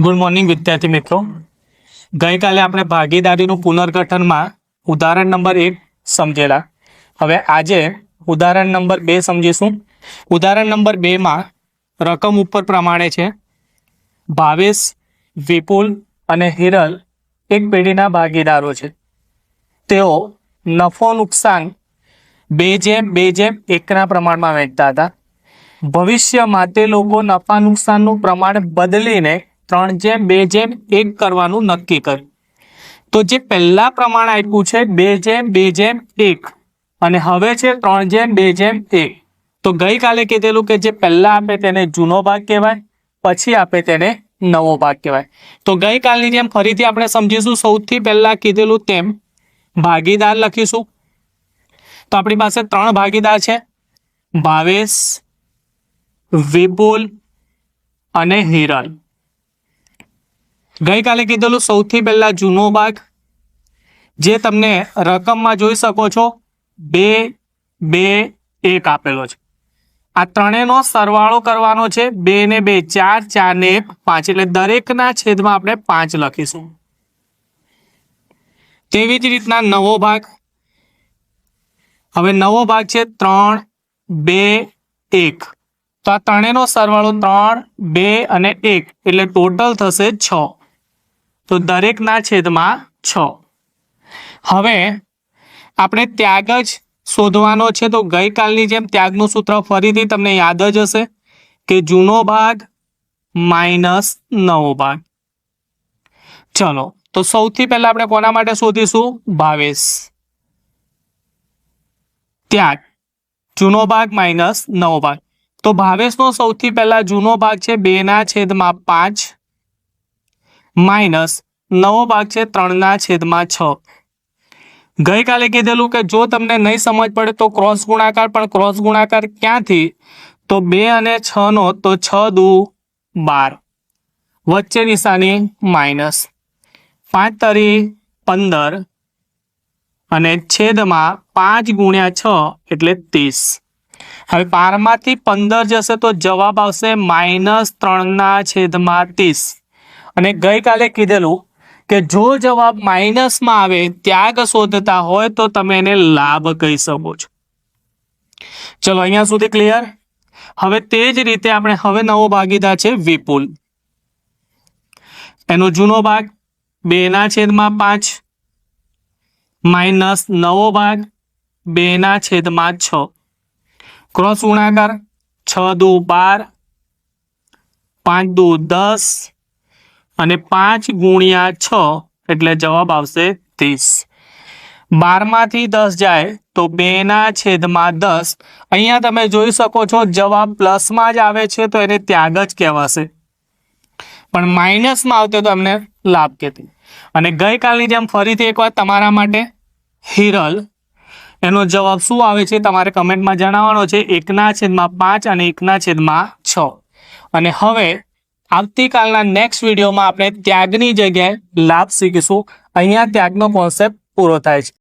Good morning વિદ્યાર્થી મિત્રો. ગઈકાલે આપણે ભાગીદારીનું પુનર્ગઠનમાં ઉદાહરણ નંબર એક સમજેલા. હવે આજે ઉદાહરણ નંબર બે સમજીશું. ઉદાહરણ નંબર બેમાં રકમ ઉપર પ્રમાણે છે. ભાવેશ, વિપુલ અને હિરલ એક પેઢીના ભાગીદારો છે. તેઓ નફો નુકસાન બે જેમ બે જેમ એકના પ્રમાણમાં વહેંચતા હતા. ભવિષ્યમાં તે લોકો નફા નુકસાનનું પ્રમાણ બદલીને ત્રણ જેમ, બે જેમ, એક કરવાનું નક્કી કર્યું. તો જે પહેલા પ્રમાણ આપ્યું છે, બે જેમ બે જેમ, એક. અને હવે છે ત્રણ જેમ, બે જેમ, એક. તો ગઈકાલે કીધેલું કે જે પહેલા આપે તેને જૂનો ભાગ કહેવાય, પછી આપે તેને નવો ભાગ કહેવાય. તો ગઈકાલની જેમ ફરીથી આપણે સમજીશું, સૌથી પહેલા કીધેલું તેમ ભાગીદાર લખીશું. તો આપણી પાસે ત્રણ ભાગીદાર છે, ભાવેશ, વિપુલ અને હિરલ. ગઈકાલે કીધેલું સૌથી પહેલા જૂનો ભાગ જે તમને રકમમાં જોઈ શકો છો, બે બે, એક આપેલો છે. આ ત્રણેયનો સરવાળો કરવાનો છે, બે ને બે, ચાર ચાર ને એક, પાંચ. એટલે દરેકના છેદમાં આપણે પાંચ લખીશું. તેવી જ રીતના નવો ભાગ. હવે નવો ભાગ છે ત્રણ, બે, એક. તો આ ત્રણેયનો સરવાળો ત્રણ, બે અને એક. એટલે ટોટલ થશે છ. તો દરેકના છેદમાં છ. હવે આપણે ત્યાગ જ શોધવાનો છે. તો ગઈકાલની જેમ ત્યાગનું સૂત્ર ફરીથી તમને યાદ જ હશે કે જૂનો ભાગ માઇનસ નવો ભાગ. ચલો, તો સૌથી પહેલા આપણે કોના માટે શોધીશું? ભાવેશ. ત્યાગ. જૂનો ભાગ માઇનસ નવો ભાગ. તો ભાવેશનો સૌથી પહેલા જૂનો ભાગ છે. બે ના છેદમાં પાંચ. માઇનસ નવો ભાગ છે ત્રણના છેદમાં છ. ગઈકાલે કીધેલું કે જો તમને નહીં સમજ પડે તો ક્રોસ ગુણાકાર, પણ ક્રોસ ગુણાકાર ક્યાંથી? તો બે અને છ નો તો છ દુ બાર. વચ્ચે નિશાની માઇનસ પાંચ તરી પંદર અને છેદમાં પાંચ ગુણ્યા છ એટલે ત્રીસ. હવે બારમાંથી પંદર જશે તો જવાબ આવશે માઇનસ ત્રણના છેદમાં ત્રીસ. અને ગઈકાલે કીધેલું કે જો જવાબ માઇનસમાં આવે, ત્યાગ શોધતા હોય તો તમે એને લાભ કહી શકો છો. ચલો, અહીંયા સુધી ક્લિયર હવે તે જ રીતે આપણે હવે નવો ભાગીદાર છે વિપુલ. એનો જૂનો ભાગ બે ના છેદમાં પાંચ માઇનસ નવો ભાગ બે ના છેદમાં છ. ક્રોસ ગુણાકાર છ દુ બાર, પાંચ દુ દસ અને પાંચ ગુણ્યા છ એટલે જવાબ આવશે ત્રીસ. બારમાંથી દસ જાય તો બેના છેદમાં દસ. અહીંયા તમે જોઈ શકો છો જવાબ પ્લસમાં જ આવે છે તો એને ત્યાગ જ કહેવાશે. પણ માઇનસમાં આવતો તો એમને લાભ કહેતી. અને ગઈકાલની જેમ ફરીથી એકવાર તમારા માટે હિરલ. એનો જવાબ શું આવે છે તમારે કમેન્ટમાં જણાવવાનો છે. એકના છેદમાં પાંચ અને એકના છેદમાં છ. અને હવે આવતીકાલના નેક્સ્ટ વિડીયોમાં આપણે ત્યાગની જગ્યાએ લાભ શીખીશું. અહીંયા ત્યાગનો કોન્સેપ્ટ પૂરો થાય છે.